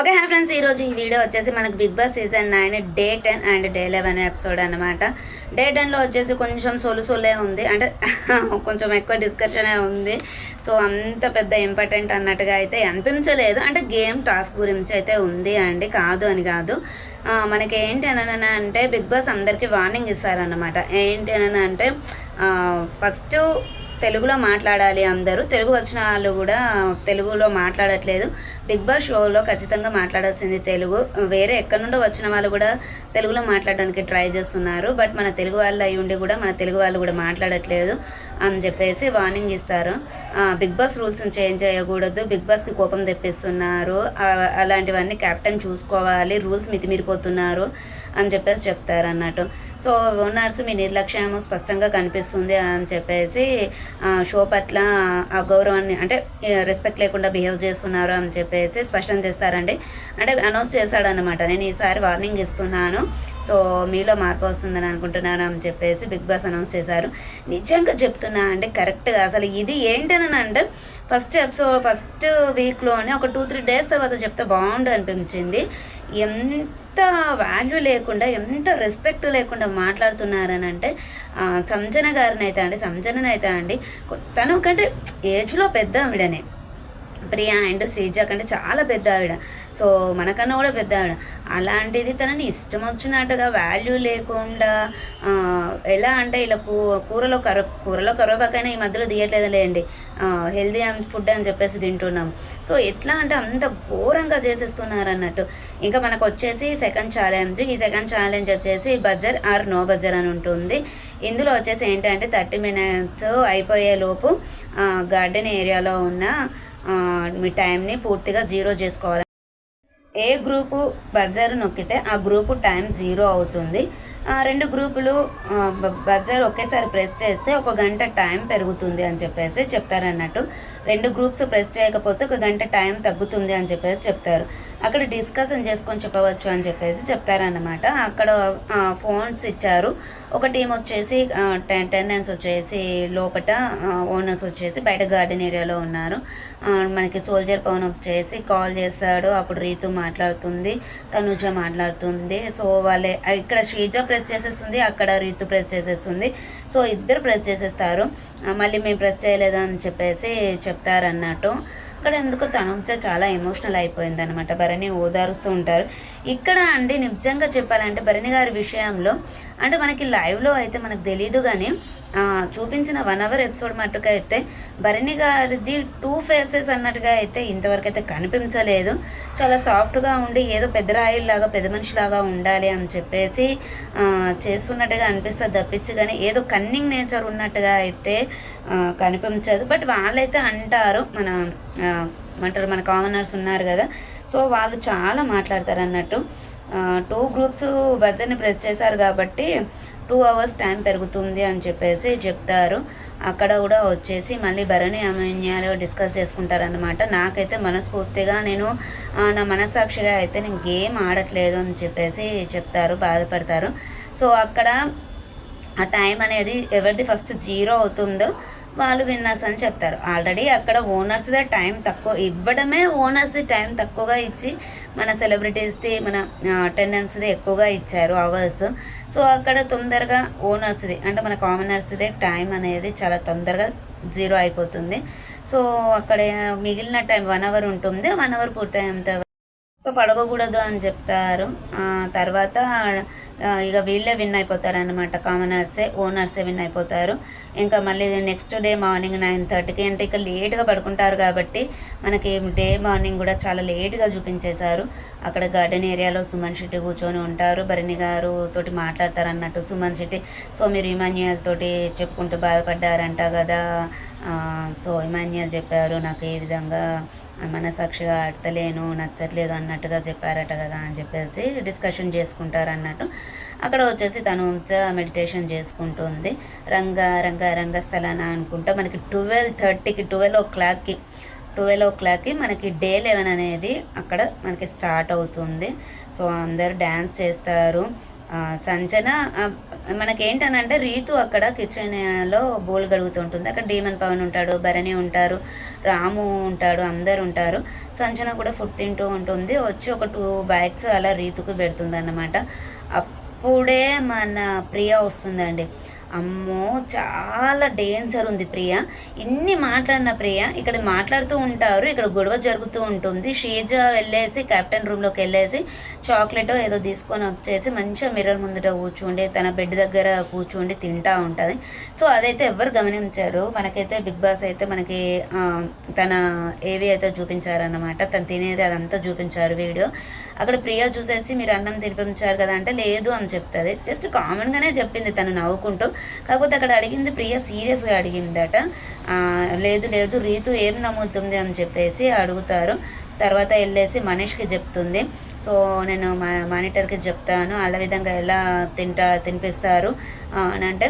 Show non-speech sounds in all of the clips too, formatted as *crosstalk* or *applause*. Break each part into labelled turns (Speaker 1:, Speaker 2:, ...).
Speaker 1: Okay hi friends. ఈరోజు ఈ video వచ్చేసి మనకు Bigg Boss season nine day ten and day eleven episode అనమాట డే టెన్లో వచ్చేసి కొంచెం సొలు సొలే ఉంది. అంటే *laughs* కొంచెం ఎక్కువ డిస్కషనే ఉంది. సో అంత పెద్ద ఇంపార్టెంట్ అన్నట్టుగా అయితే అనిపించలేదు. అంటే గేమ్ టాస్క్ గురించి అయితే ఉంది అండి. కాదు అని కాదు. మనకి ఏంటి అని అంటే బిగ్ బాస్ అందరికీ వార్నింగ్ ఇస్తారనమాట ఏంటి అని అంటే ఫస్ట్ తెలుగులో మాట్లాడాలి అందరూ. తెలుగు వచ్చిన వాళ్ళు కూడా తెలుగులో మాట్లాడట్లేదు. బిగ్ బాస్ షోలో ఖచ్చితంగా మాట్లాడాల్సింది తెలుగు. వేరే ఎక్కడి నుండో వచ్చిన వాళ్ళు కూడా తెలుగులో మాట్లాడడానికి ట్రై చేస్తున్నారు. బట్ మన తెలుగు వాళ్ళు అయి ఉండి కూడా మన తెలుగు వాళ్ళు కూడా మాట్లాడట్లేదు అని చెప్పేసి వార్నింగ్ ఇస్తారు. బిగ్ బాస్ రూల్స్ చేంజ్ చేయకూడదు. బిగ్ బాస్కి కోపం తెప్పిస్తున్నారు. అలాంటివన్నీ కెప్టెన్ చూసుకోవాలి. రూల్స్ మితిమీరిపోతున్నారు. అని చెప్పేసి చెప్తారు అన్నట్టు. సో ఓనర్స్ మీ నిర్లక్ష్యం స్పష్టంగా కనిపిస్తుంది అని చెప్పేసి షో పట్ల ఆ గౌరవాన్ని అంటే రెస్పెక్ట్ లేకుండా బిహేవ్ చేస్తున్నారు అని చెప్పేసి స్పష్టం చేస్తారండి. అంటే అనౌన్స్ చేశాడనమాట నేను ఈసారి వార్నింగ్ ఇస్తున్నాను. సో మీలో మార్పు వస్తుందని అనుకుంటున్నాను అని చెప్పేసి బిగ్ బాస్ అనౌన్స్ చేశారు. నిజంగా చెప్తున్నా అంటే కరెక్ట్గా అసలు ఇది ఏంటని అంటే ఫస్ట్ ఎపిసోడ్ ఫస్ట్ వీక్లోనే ఒక టూ త్రీ డేస్ తర్వాత చెప్తే బాగుండు అనిపించింది. ఎంత ఎంత వాల్యూ లేకుండా ఎంత రెస్పెక్ట్ లేకుండా మాట్లాడుతున్నారని అంటే సంజన గారిని అయితే అండి సంజనని అయితే అండి తను కంటే ఏజ్లో పెద్ద ఆవిడనే. ప్రియా అండ్ శ్రీజ కంటే చాలా పెద్ద ఆవిడ సో మనకన్నా కూడా పెద్ద ఆవిడ అలాంటిది తనని ఇష్టం వచ్చినట్టుగా వాల్యూ లేకుండా ఎలా అంటే ఇలా కూ కూరలో కర కూరలో కరోబాకైనా ఈ మధ్యలో తీయట్లేదు లేండి హెల్దీ అండ్ ఫుడ్ అని చెప్పేసి తింటున్నాం. సో ఎట్లా అంటే అంత ఘోరంగా చేసేస్తున్నారు అన్నట్టు ఇంకా మనకు వచ్చేసి సెకండ్ ఛాలెంజ్ ఈ సెకండ్ ఛాలెంజ్ వచ్చేసి బజర్ ఆర్ నో బజర్ అని ఉంటుంది. ఇందులో వచ్చేసి ఏంటంటే థర్టీ మినిట్స్ అయిపోయే లోపు గార్డెన్ ఏరియాలో ఉన్న మీ టైంని పూర్తిగా జీరో చేసుకోవాలి. ఏ గ్రూపు బజర్ నొక్కితే ఆ గ్రూపు టైం జీరో అవుతుంది. ఆ రెండు గ్రూపులు బజర్ ఒకేసారి ప్రెస్ చేస్తే ఒక గంట టైం పెరుగుతుంది అని చెప్పేసి చెప్తారన్నట్టు. రెండు గ్రూప్స్ ప్రెస్ చేయకపోతే ఒక గంట టైం తగ్గుతుంది అని చెప్పేసి చెప్తారు. అక్కడ డిస్కషన్ చేసుకొని చెప్పవచ్చు అని చెప్పేసి చెప్తారన్నమాట. అక్కడ ఫోన్స్ ఇచ్చారు. ఒక టీం వచ్చేసి టెన్ టెండెన్స్ వచ్చేసి లోపట ఓనర్స్ వచ్చేసి బయట గార్డెన్ ఏరియాలో ఉన్నారు. మనకి సోల్జర్ పవన్ వచ్చేసి కాల్ చేస్తాడు అప్పుడు రీతు మాట్లాడుతుంది తనుజ మాట్లాడుతుంది. సో వాళ్ళే ఇక్కడ శ్రీజ ప్రెస్ చేసేస్తుంది అక్కడ రీతు ప్రెస్ చేసేస్తుంది. సో ఇద్దరు ప్రెస్ చేసేస్తారు. మళ్ళీ మేము ప్రెస్ చేయలేదని చెప్పేసి చెప్తారన్నట్టు. అక్కడ ఎందుకో తనుజ చాలా ఎమోషనల్ అయిపోయింది అనమాట భరణి ఓదారుస్తూ ఉంటారు. ఇక్కడ అండి నిజంగా చెప్పాలంటే భరణి గారి విషయంలో అంటే మనకి లైవ్లో అయితే మనకు తెలియదు కానీ చూపించిన వన్ అవర్ ఎపిసోడ్ మట్టుగా అయితే భరణి గారిది టూ ఫేసెస్ అన్నట్టుగా అయితే ఇంతవరకు అయితే కనిపించలేదు. చాలా సాఫ్ట్గా ఉండి ఏదో పెద్ద రాయిల్లాగా పెద్ద మనిషిలాగా ఉండాలి అని చెప్పేసి చేస్తున్నట్టుగా అనిపిస్తుంది తప్పించి కానీ ఏదో కన్నింగ్ నేచర్ ఉన్నట్టుగా అయితే కనిపించదు. బట్ వాళ్ళైతే అంటారు మన అంటారు మన కామనర్స్ ఉన్నారు కదా సో వాళ్ళు చాలా మాట్లాడతారు అన్నట్టు టూ గ్రూప్స్ బజర్ని ప్రెస్ చేశారు కాబట్టి టూ అవర్స్ టైం పెరుగుతుంది అని చెప్పేసి చెప్తారు. అక్కడ కూడా వచ్చేసి మళ్ళీ భరణి అమన్యాలు డిస్కస్ చేసుకుంటారనమాట నాకైతే మనస్ఫూర్తిగా నేను నా మనస్సాక్షిగా అయితే నేను గేమ్ ఆడట్లేదు అని చెప్పేసి చెప్తారు బాధపడతారు. సో అక్కడ ఆ టైం అనేది ఎవరిది ఫస్ట్ జీరో అవుతుందో వాళ్ళు విన్నర్స్ అని చెప్తారు. ఆల్రెడీ అక్కడ ఓనర్స్దే టైం తక్కువ. ఇవ్వడమే ఓనర్స్ది టైం తక్కువగా ఇచ్చి మన సెలబ్రిటీస్ది మన అటెండెన్స్ది ఎక్కువగా ఇచ్చారు అవర్స్ సో అక్కడ తొందరగా ఓనర్స్ది అంటే మన కామనర్స్దే టైం అనేది చాలా తొందరగా జీరో అయిపోతుంది. సో అక్కడ మిగిలిన టైం వన్ అవర్ ఉంటుంది. వన్ అవర్ పూర్తయ్యేంత సో పడగకూడదు అని చెప్తారు. తర్వాత ఇక వీళ్ళే విన్ అయిపోతారు అనమాట కామనర్సే ఓనర్సే విన్ అయిపోతారు. ఇంకా మళ్ళీ నెక్స్ట్ డే మార్నింగ్ నైన్ థర్టీకి అంటే ఇక లేట్గా పడుకుంటారు కాబట్టి మనకి డే మార్నింగ్ కూడా చాలా లేట్గా చూపించేశారు. అక్కడ గార్డెన్ ఏరియాలో సుమన్ శెట్టి కూర్చొని ఉంటారు. భరణి గారు తోటి మాట్లాడతారు అన్నట్టు సుమన్ శెట్టి. సో మీరు ఇమాన్యుయల్ తోటి చెప్పుకుంటూ బాధపడ్డారంట కదా. సో ఇమాన్యుయల్ చెప్పారు నాకు ఏ విధంగా మనసాక్షిగా ఆడతలేను నచ్చట్లేదు అన్నట్టుగా చెప్పారట కదా అని చెప్పేసి డిస్కషన్ చేసుకుంటారు అన్నట్టు. అక్కడ వచ్చేసి తను మెడిటేషన్ చేసుకుంటుంది. రంగ రంగ రంగస్థలాన అనుకుంటా మనకి ట్వెల్వ్ థర్టీకి ట్వెల్వ్ ఓ క్లాక్కి ట్వెల్వ్ ఓ క్లాక్కి మనకి డే లెవెన్ అనేది అక్కడ మనకి స్టార్ట్ అవుతుంది. సో అందరు డ్యాన్స్ చేస్తారు. సంజన మనకేంటనంటే రీతు అక్కడ కిచెన్లో బోల్ గడుగుతుంటుంది. అక్కడ డీమన్ పవన్ ఉంటాడు భరణి ఉంటారు రాము ఉంటాడు అందరు ఉంటారు. సంజన కూడా ఫుడ్ తింటూ ఉంటుంది. వచ్చి ఒక టూ బ్యాగ్స్ అలా రీతుకు పెడుతుంది అన్నమాట అప్పుడే మన ప్రియ వస్తుందండి. అమ్మో చాలా డేంజర్ ఉంది ప్రియ. ఇన్ని మాట్లాడిన ప్రియ ఇక్కడ మాట్లాడుతూ ఉంటారు ఇక్కడ గొడవ జరుగుతూ ఉంటుంది. షీజ వెళ్ళేసి కెప్టెన్ రూమ్లోకి వెళ్ళేసి చాక్లెట్ ఏదో తీసుకొని వచ్చేసి మంచిగా మిర్రర్ ముందట కూర్చుండి తన బెడ్ దగ్గర కూర్చుండి తింటా ఉంటుంది. సో అదైతే ఎవరు గమనించారు? మనకైతే బిగ్ బాస్ అయితే మనకి తన ఏవి అయితే చూపించారన్నమాట తను తినేది అదంతా చూపించారు వీడియో. అక్కడ ప్రియ చూసేసి మీరు అన్నం తినిపించారు కదా అంటే లేదు అని చెప్తుంది. జస్ట్ కామన్గానే చెప్పింది తను నవ్వుకుంటూ. కాకపోతే అక్కడ అడిగింది ప్రియ సీరియస్గా అడిగిందట. లేదు లేదు రీతు ఏం నమ్ముతుంది అని చెప్పేసి అడుగుతారు. తర్వాత వెళ్ళేసి మనీష్కి చెప్తుంది. సో నేను మా మానిటర్కి చెప్తాను. అలా విధంగా ఎలా తింటా తినిపిస్తారు? అని అంటే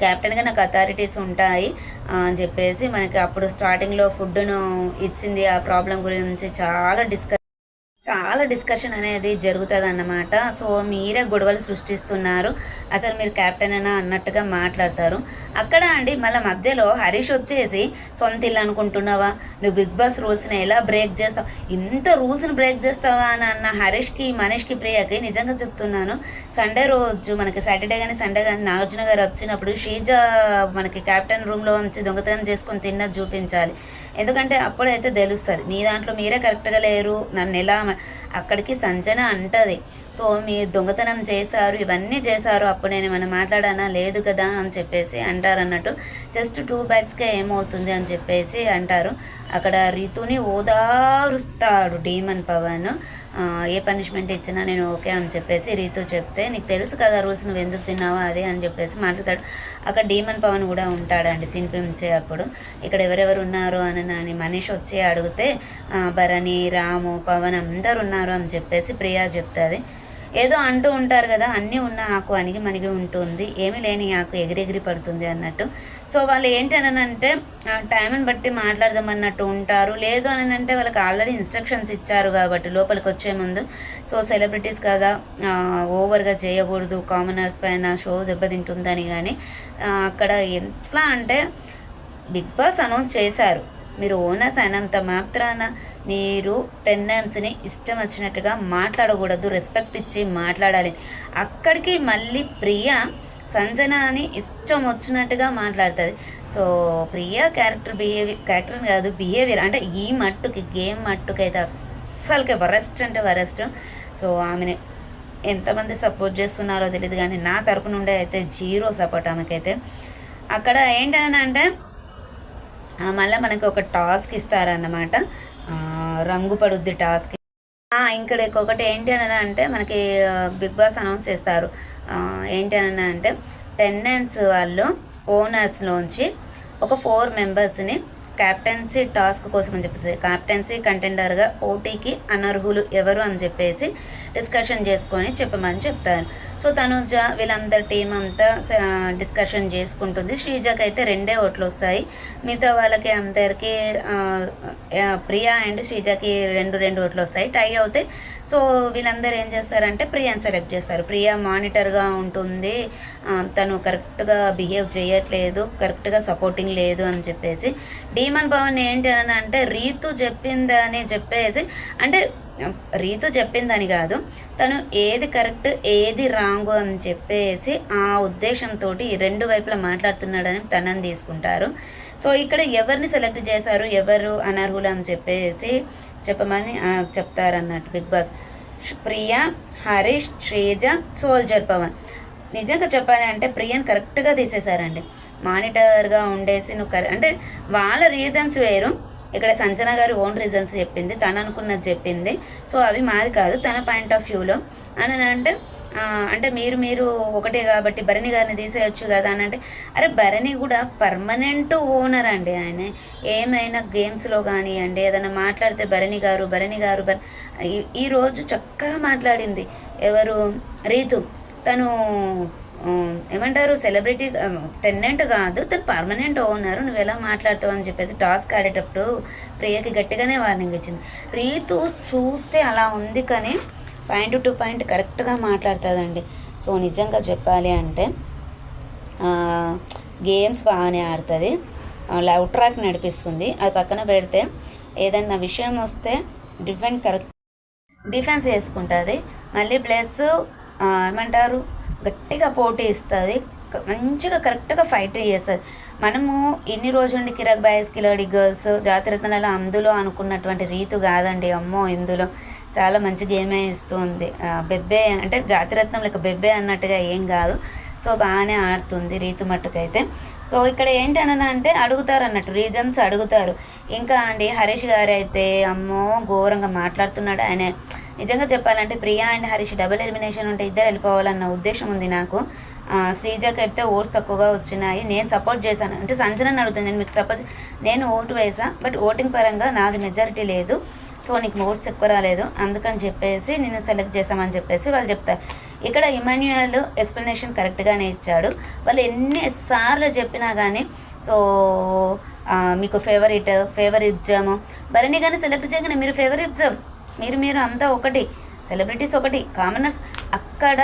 Speaker 1: క్యాప్టెన్గా నాకు అథారిటీస్ ఉంటాయి. అని చెప్పేసి మనకి అప్పుడు స్టార్టింగ్లో ఫుడ్ను ఇచ్చింది. ఆ ప్రాబ్లం గురించి చాలా డిస్కస్ చాలా డిస్కషన్ అనేది జరుగుతుంది అన్నమాట సో మీరే గొడవలు సృష్టిస్తున్నారు. అసలు మీరు కెప్టెన్ అయినా అన్నట్టుగా మాట్లాడతారు. అక్కడ అండి మళ్ళీ మధ్యలో హరీష్ వచ్చేసి సొంత ఇల్లు అనుకుంటున్నావా? నువ్వు బిగ్ బాస్ రూల్స్ని ఎలా బ్రేక్ చేస్తావు? ఇంత రూల్స్ని బ్రేక్ చేస్తావా అని అన్న హరీష్కి మనీష్కి ప్రియకి నిజంగా చెప్తున్నాను. సండే రోజు మనకి సాటర్డే కానీ సండే కానీ నాగార్జున గారు వచ్చినప్పుడు షీజ మనకి కెప్టెన్ రూమ్లో ఉంచి దొంగతనం చేసుకొని తిన్నది చూపించాలి. ఎందుకంటే అప్పుడైతే తెలుస్తుంది. మీ దాంట్లో మీరే కరెక్ట్గా లేరు. నన్ను ఎలా అక్కడికి సంజన అంటది. సో మీరు దొంగతనం చేశారు ఇవన్నీ చేశారు అప్పుడు నేను ఏమైనా మాట్లాడానా? లేదు కదా అని చెప్పేసి అంటారు అన్నట్టు. జస్ట్ టూ బ్యాగ్స్కే ఏమవుతుంది అని చెప్పేసి అంటారు. అక్కడ రీతుని ఓదారుస్తాడు డీమన్ పవన్. ఏ పనిష్మెంట్ ఇచ్చినా నేను ఓకే అని చెప్పేసి రీతు చెప్తే నీకు తెలుసు కదా రూల్స్ నువ్వు ఎందుకు తిన్నావా? అదే అని చెప్పేసి మాట్లాడతాడు. అక్కడ డీమన్ పవన్ కూడా ఉంటాడండి తినిపించే అప్పుడు ఇక్కడ ఎవరెవరు ఉన్నారు అని అని మనీష్ వచ్చి అడిగితే భరణి రాము పవన్ అందరు ఉన్నారు అని చెప్పేసి ప్రియా చెప్తుంది. ఏదో అంటూ ఉంటారు కదా అన్నీ ఉన్న ఆకు అనిగి మనకి ఉంటుంది ఏమీ లేని ఆకు ఎగిరెగిరి పడుతుంది అన్నట్టు. సో వాళ్ళు ఏంటనంటే టైంని బట్టి మాట్లాడదామన్నట్టు ఉంటారు. లేదు అని అంటే వాళ్ళకి ఆల్రెడీ ఇన్స్ట్రక్షన్స్ ఇచ్చారు కాబట్టి లోపలికి వచ్చే ముందు. సో సెలబ్రిటీస్ కదా ఓవర్గా చేయకూడదు కామనర్స్ పైన షో దెబ్బతింటుందని కానీ అక్కడ ఎట్లా అంటే బిగ్ బాస్ అనౌన్స్ చేశారు. మీరు ఓనర్స్ అయినంత మాత్రాన మీరు టెండెన్స్ని ఇష్టం వచ్చినట్టుగా మాట్లాడకూడదు రెస్పెక్ట్ ఇచ్చి మాట్లాడాలి. అక్కడికి మళ్ళీ ప్రియ సంజన అని ఇష్టం వచ్చినట్టుగా మాట్లాడుతుంది. So Priya character behaviour character కాదు బిహేవియర్ అంటే ఈ మట్టుకి గేమ్ మట్టుకైతే అయితే అస్సలకి వరెస్ట్ అంటే వరెస్ట్. సో ఆమెని ఎంతమంది సపోర్ట్ చేస్తున్నారో తెలియదు కానీ నా తరపు నుండి అయితే జీరో సపోర్ట్ ఆమెకైతే. అక్కడ ఏంటనంటే అంటే మళ్ళీ మనకు ఒక టాస్క్ ఇస్తారన్నమాట. రంగు పడుద్ది టాస్క్. ఇక్కడ ఇంకొకటి ఏంటి అని అంటే మనకి బిగ్ బాస్ అనౌన్స్ చేస్తారు. ఏంటి అని అంటే టెన్నెన్స్ వాళ్ళు ఓనర్స్లోంచి ఒక ఫోర్ మెంబర్స్ని క్యాప్టెన్సీ టాస్క్ కోసం అని చెప్పేసి క్యాప్టెన్సీ కంటెండర్గా ఓటీకి అనర్హులు ఎవరు అని చెప్పేసి డిస్కషన్ చేసుకొని చెప్పమని చెప్తారు. సో తనుజ వీళ్ళందరి టీం అంతా డిస్కషన్ చేసుకుంటుంది. శ్రీజకి అయితే రెండే ఓట్లు వస్తాయి. మిగతా వాళ్ళకి అందరికీ ప్రియా అండ్ శ్రీజకి రెండు రెండు ఓట్లు వస్తాయి. టై అవుతాయి సో వీళ్ళందరూ ఏం చేస్తారంటే ప్రియాని సెలెక్ట్ చేస్తారు. ప్రియా మానిటర్గా ఉంటుంది. తను కరెక్ట్గా బిహేవ్ చేయట్లేదు కరెక్ట్గా సపోర్టింగ్ లేదు అని చెప్పేసి. డీమన్ భవన్ ఏంటి అని అంటే రీతు చెప్పిందని చెప్పేసి. అంటే రీతు చెప్పిందని కాదు. తను ఏది కరెక్ట్ ఏది రాంగ్ అని చెప్పేసి ఆ ఉద్దేశంతో రెండు వైపులా మాట్లాడుతున్నాడని తనని తీసుకుంటారు. సో ఇక్కడ ఎవరిని సెలెక్ట్ చేశారు ఎవరు అనర్హులు అని చెప్పేసి చెప్పమని చెప్తారన్నట్టు Bigg Boss. Priya Harish Sreeja soldier Pavan. నిజంగా చెప్పాలి అంటే ప్రియని కరెక్ట్గా తీసేశారండి. మానిటర్గా ఉండేసి నువ్వు కరె అంటే వాళ్ళ రీజన్స్ వేరు. ఇక్కడ సంజన గారి ఓన్ రీజన్స్ చెప్పింది తను అనుకున్నది చెప్పింది. సో అవి మాది కాదు తన పాయింట్ ఆఫ్ వ్యూలో అని అంటే అంటే మీరు మీరు ఒకటే కాబట్టి భరణి గారిని తీసేయచ్చు కదా అని అంటే అరే భరణి కూడా పర్మనెంట్ ఓనర్ అండి ఆయన. ఏమైనా గేమ్స్లో కానివ్వండి ఏదైనా మాట్లాడితే భరణి గారు భరణి గారు భర- ఈ- ఈరోజు చక్కగా మాట్లాడింది. ఎవరు? రీతు. తను ఏమంటారు సెలబ్రిటీ టెన్నెంట్ కాదు తను పర్మనెంట్ ఓనర్ నువ్వు ఎలా మాట్లాడుతావు అని చెప్పేసి టాస్క్ ఆడేటప్పుడు ప్రియకి గట్టిగానే వార్నింగ్ ఇచ్చింది. రీతు చూస్తే అలా ఉంది కానీ పాయింట్ టు పాయింట్ కరెక్ట్గా మాట్లాడుతుందండి. సో నిజంగా చెప్పాలి అంటే గేమ్స్ బాగానే ఆడుతుంది. లవ్ ట్రాక్ నడిపిస్తుంది. అది పక్కన పెడితే ఏదన్నా విషయం వస్తే డిఫెండ్ కరెక్ట్ డిఫెన్స్ చేసుకుంటుంది. మళ్ళీ ప్లస్ ఏమంటారు గట్టిగా పోటీ ఇస్తుంది మంచిగా కరెక్ట్గా ఫైట్ చేస్తుంది. మనము ఎన్ని రోజుల నుండి కిరాక్ బాయ్స్ కిలాడి గర్ల్స్ జాతిరత్నాల అందులో అనుకున్నటువంటి రీతు కాదండి. అమ్మో ఇందులో చాలా మంచి గేమే ఇస్తుంది. బెబ్బే అంటే జాతిరత్నం లెక్క బెబ్బే అన్నట్టుగా ఏం కాదు. సో బాగానే ఆడుతుంది రీతు మట్టుకైతే. సో ఇక్కడ ఏంటనన్నా అంటే అడుగుతారు అన్నట్టు రీజన్స్ అడుగుతారు. ఇంకా అండి హరీష్ గారు అయితే అమ్మో ఘోరంగా మాట్లాడుతున్నాడు. ఆయన నిజంగా చెప్పాలంటే Priya and Harish double elimination ఉంటే ఇద్దరు వెళ్ళిపోవాలన్న ఉద్దేశం ఉంది నాకు. ఆ, శ్రీజకి అయితే ఓట్స్ తక్కువగా వచ్చినాయి. నేను సపోర్ట్ చేశాను. అంటే సంచలనం అడుగుతుంది నేను మీకు సపోర్ట్ నేను ఓటు వేసా బట్ ఓటింగ్ పరంగా నాది మెజారిటీ లేదు. సో నీకు ఓట్స్ ఎక్కువ రాలేదు. అందుకని చెప్పేసి నేను సెలెక్ట్ చేశామని చెప్పేసి వాళ్ళు చెప్తారు. ఇక్కడ ఇమాన్యుయల్ ఎక్స్ప్లెనేషన్ కరెక్ట్గానే ఇచ్చాడు. వాళ్ళు ఎన్నిసార్లు చెప్పినా కానీ సో మీకు ఫేవరెట్ ఫేవరిజము భరణి కానీ సెలెక్ట్ చేయగానే మీరు ఫేవరిజం మీరు మీరు అంతా ఒకటి సెలబ్రిటీస్ ఒకటి కామనర్స్ అక్కడ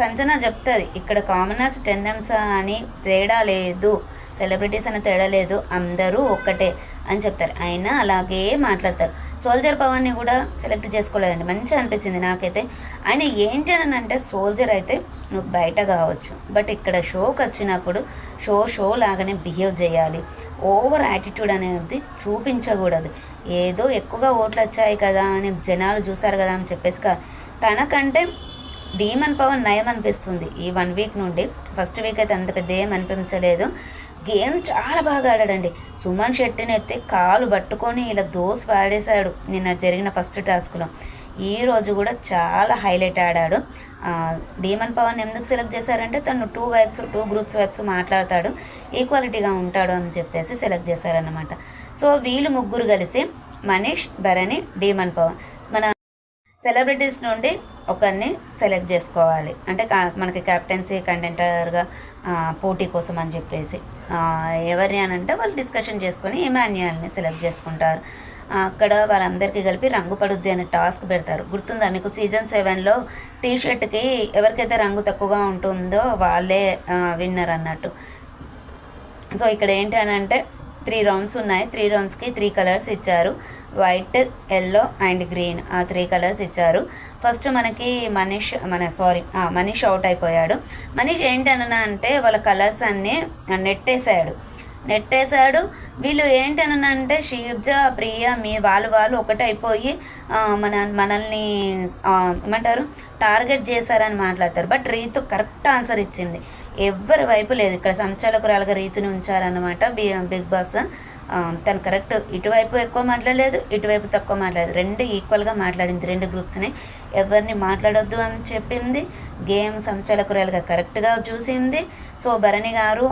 Speaker 1: సంచన చెప్తుంది ఇక్కడ కామనర్స్ టెండెన్స్ అని తేడా లేదు. సెలబ్రిటీస్ అని తేడా లేదు. అందరూ ఒక్కటే అని చెప్తారు. ఆయన అలాగే మాట్లాడతారు. సోల్జర్ పవన్ని కూడా సెలెక్ట్ చేసుకోలేదండి. మంచిగా అనిపించింది నాకైతే. ఆయన ఏంటి అని అంటే సోల్జర్ అయితే నువ్వు బయట కావచ్చు. బట్ ఇక్కడ షోకి వచ్చినప్పుడు షో షో లాగానే బిహేవ్ చేయాలి. ఓవర్ యాటిట్యూడ్ అనేది చూపించకూడదు. ఏదో ఎక్కువగా ఓట్లు వచ్చాయి కదా అని జనాలు చూసారు కదా అని చెప్పేసి తనకంటే డీమన్ పవన్ నయం అనిపిస్తుంది. ఈ వన్ వీక్ నుండి ఫస్ట్ వీక్ అయితే అంత పెద్ద ఏం అనిపించలేదు. గేమ్ చాలా బాగా ఆడాడండి. సుమన్ శెట్టిని అయితే కాలు పట్టుకొని ఇలా దోసి పాడేశాడు నిన్న జరిగిన ఫస్ట్ టాస్క్లో ఈ రోజు కూడా చాలా హైలైట్ ఆడాడు. డీమన్ పవన్ ఎందుకు సెలెక్ట్ చేశారంటే తను two vibes two groups vibes మాట్లాడతాడు. ఈక్వాలిటీగా ఉంటాడు అని చెప్పేసి సెలెక్ట్ చేశారన్నమాట. సో వీళ్ళు ముగ్గురు కలిసి మనీష్ భరణి డీమన్ పవన్ సెలబ్రిటీస్ నుండి ఒకరిని సెలెక్ట్ చేసుకోవాలి. అంటే మనకి కెప్టెన్సీ కంటెంటర్గా పోటీ కోసం అని చెప్పేసి ఎవరిని అని అంటే వాళ్ళు డిస్కషన్ చేసుకొని ఇమాన్యుయల్ని సెలెక్ట్ చేసుకుంటారు. అక్కడ వాళ్ళందరికీ కలిపి రంగు పడుద్ది అనే టాస్క్ పెడతారు. గుర్తుందా మీకు? సీజన్ సెవెన్లో టీ షర్ట్కి ఎవరికైతే రంగు తక్కువగా ఉంటుందో వాళ్ళే విన్నర్ అన్నట్టు. సో ఇక్కడ ఏంటి అని అంటే త్రీ రౌండ్స్ ఉన్నాయి. త్రీ రౌండ్స్కి త్రీ కలర్స్ ఇచ్చారు. వైట్ ఎల్లో అండ్ గ్రీన్ ఆ త్రీ కలర్స్ ఇచ్చారు. ఫస్ట్ మనకి మనీష్ మన సారీ మనీష్ అవుట్ అయిపోయాడు. మనీష్ ఏంటనన్నా అంటే వాళ్ళ కలర్స్ అన్నీ నెట్టేశాడు. నెట్టేశాడు. వీళ్ళు ఏంటనన్నా అంటే షీర్జ ప్రియ మీ వాళ్ళు వాళ్ళు ఒకటైపోయి మన మనల్ని ఏమంటారు? టార్గెట్ చేశారని మాట్లాడతారు. బట్ రీతు కరెక్ట్ ఆన్సర్ ఇచ్చింది. ఎవ్వరి వైపు లేదు. ఇక్కడ సంచాలకురాలుగా రీతిని ఉంచారన్నమాట బి బిగ్ బాస్. తను కరెక్ట్ ఇటువైపు ఎక్కువ మాట్లాడలేదు ఇటువైపు తక్కువ మాట్లాడలేదు. రెండు ఈక్వల్గా మాట్లాడింది రెండు గ్రూప్స్ని ఎవరిని మాట్లాడొద్దు అని చెప్పింది. గేమ్ సంచాలకురాలుగా కరెక్ట్గా చూసింది. సో భరణి గారు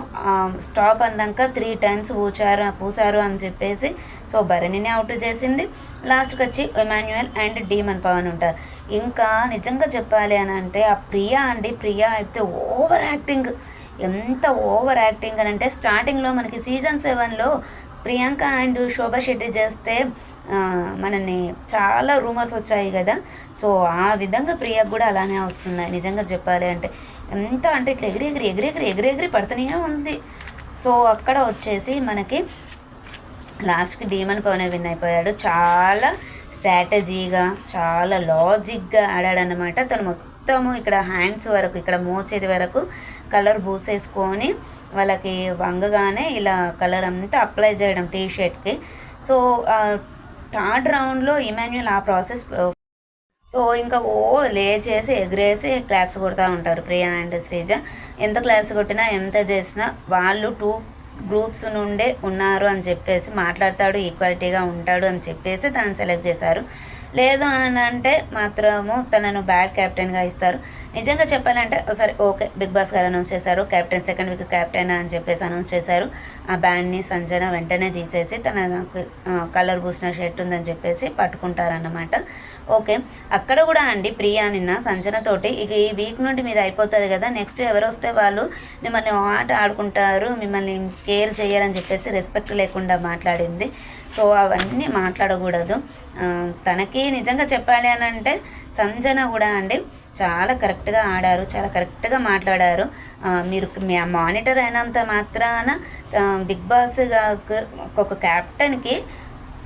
Speaker 1: స్టాప్ అన్నాక త్రీ టైమ్స్ పూచారు పూసారు అని చెప్పేసి సో భరణిని అవుట్ చేసింది. లాస్ట్కి వచ్చి ఎమాన్యుయల్ అండ్ డీమన్ పవన్ ఉంటారు. ఇంకా నిజంగా చెప్పాలి అని అంటే ఆ ప్రియా అండి ప్రియా అయితే ఓవర్ యాక్టింగ్. ఎంత ఓవర్ యాక్టింగ్ అని అంటే స్టార్టింగ్లో మనకి సీజన్ సెవెన్లో ప్రియాంక అండ్ శోభా శెట్టి చేస్తే మనని చాలా రూమర్స్ వచ్చాయి కదా. సో ఆ విధంగా ప్రియా కూడా అలానే వస్తున్నాయి. నిజంగా చెప్పాలి అంటే ఎంత అంటే ఇట్లా ఎగిరి ఎగిరి ఎగిరి ఎగిరి ఎగిరి ఎగిరి పడుతూనే ఉంది. సో అక్కడ వచ్చేసి మనకి లాస్ట్కి డీమన్ పవన్ విన్ అయిపోయాడు. చాలా స్ట్రాటజీగా చాలా లాజిక్గా ఆడాడనమాట తను మొత్తము ఇక్కడ హ్యాండ్స్ వరకు ఇక్కడ మోచేది వరకు కలర్ పూసేసుకొని వాళ్ళకి వంగగానే ఇలా కలర్ అంతా అప్లై చేయడం టీ షర్ట్కి సో థర్డ్ రౌండ్లో ఇమాన్యుయల్ ఆ ప్రాసెస్ సో ఇంకా ఓ లే చేసి ఎగిరేసి క్లాప్స్ కొడుతూ ఉంటారు ప్రియా అండ్ శ్రీజ. ఎంత క్లాప్స్ కొట్టినా ఎంత చేసినా వాళ్ళు టూ గ్రూప్స్ నుండే ఉన్నారు అని చెప్పేసి మాట్లాడతాడు ఈక్వాలిటీగా ఉంటాడు అని చెప్పేసి తనను సెలెక్ట్ చేశారు. లేదు అని అంటే మాత్రము తనను బ్యాడ్ కెప్టెన్గా ఇస్తారు. నిజంగా చెప్పాలంటే ఒకసారి ఓకే బిగ్ బాస్ గారు అనౌన్స్ చేశారు కెప్టెన్ సెకండ్ వీక్ కెప్టెన్ అని చెప్పేసి అనౌన్స్ చేశారు. ఆ బ్యాండ్ని సంజన వెంటనే తీసేసి తన కలర్ పూసిన షర్ట్ ఉందని చెప్పేసి పట్టుకుంటారన్నమాట. ఓకే. అక్కడ కూడా అండి ప్రియా నిన్న సంజనతోటి ఇక ఈ వీక్ నుండి మీద అయిపోతుంది కదా నెక్స్ట్ ఎవరు వస్తే వాళ్ళు మిమ్మల్ని ఆట ఆడుకుంటారు మిమ్మల్ని కేర్ చేయరని చెప్పేసి రెస్పెక్ట్ లేకుండా మాట్లాడింది. సో అవన్నీ మాట్లాడకూడదు. తనకి నిజంగా చెప్పాలి అని అంటే సంజన కూడా అండి చాలా కరెక్ట్గా ఆడారు చాలా కరెక్ట్గా మాట్లాడారు. మీరు మానిటర్ అయినంత మాత్రాన బిగ్ బాస్గా ఒక క్యాప్టెన్కి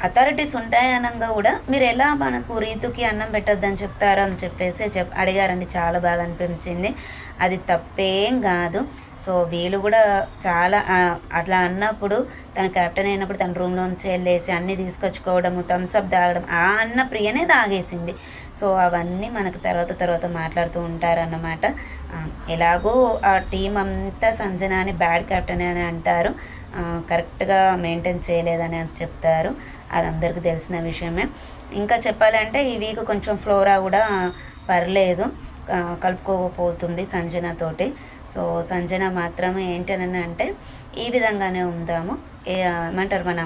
Speaker 1: అథారిటీస్ ఉంటాయనంగా కూడా మీరు ఎలా మనకు రీతుకి అన్నం పెట్టొద్దని చెప్తారో అని చెప్పేసి చెప్ అడిగారండి. చాలా బాగా అనిపించింది. అది తప్పేం కాదు. సో వీళ్ళు కూడా చాలా అట్లా అన్నప్పుడు తన కెప్టెన్ అయినప్పుడు తన రూమ్లోంచి వెళ్ళేసి అన్నీ తీసుకొచ్చుకోవడము థమ్స్అప్ తాగడం ఆ అన్న ప్రియనే తాగేసింది. సో అవన్నీ మనకు తర్వాత తర్వాత మాట్లాడుతూ ఉంటారన్నమాట. ఎలాగో ఆ టీం అంతా సంజనాని బ్యాడ్ కెప్టెన్ అని అంటారు. కరెక్ట్గా మెయింటైన్ చేయలేదని చెప్తారు. అది అందరికీ తెలిసిన విషయమే. ఇంకా చెప్పాలంటే ఈ వీక్ కొంచెం ఫ్లోరా కూడా పర్లేదు. కలుపుకోకపోతుంది సంజనతోటి సో సంజన మాత్రం ఏంటని అంటే ఈ విధంగానే ఉందాము. ఏ ఏమంటారు మన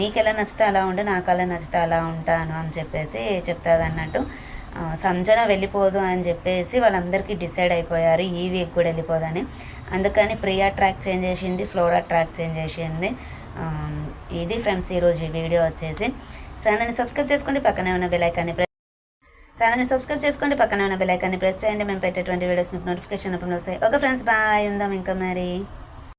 Speaker 1: నీకెలా నచ్చితే అలా ఉండు నాకెలా నచ్చితే అలా ఉంటాను అని చెప్పేసి చెప్తుంది అన్నట్టు సంజన వెళ్ళిపోదు అని చెప్పేసి వాళ్ళందరికీ డిసైడ్ అయిపోయారు. ఈ వీక్ కూడా వెళ్ళిపోదని. అందుకని ప్రియా ట్రాక్ చేంజ్ చేసింది ఫ్లోరా ట్రాక్ చేంజ్ చేసింది. ఇది ఫ్రెండ్స్ ఈరోజు ఈ వీడియో వచ్చేసి ఛానల్ని సబ్స్క్రైబ్ చేసుకోండి పక్కనే ఉన్న బెలైకాన్ని ప్రెస్ ఛానల్ని సబ్స్క్రైబ్ చేసుకోండి పక్కనే ఉన్న బెలైకాన్ని ప్రెస్ చేయండి. మేము పెట్టేటువంటి వీడియోస్ మీకు నోటిఫికేషన్ రూపంలో వస్తాయి. ఓకే ఫ్రెండ్స్ బాయ్ ఉందాం ఇంకా మరి.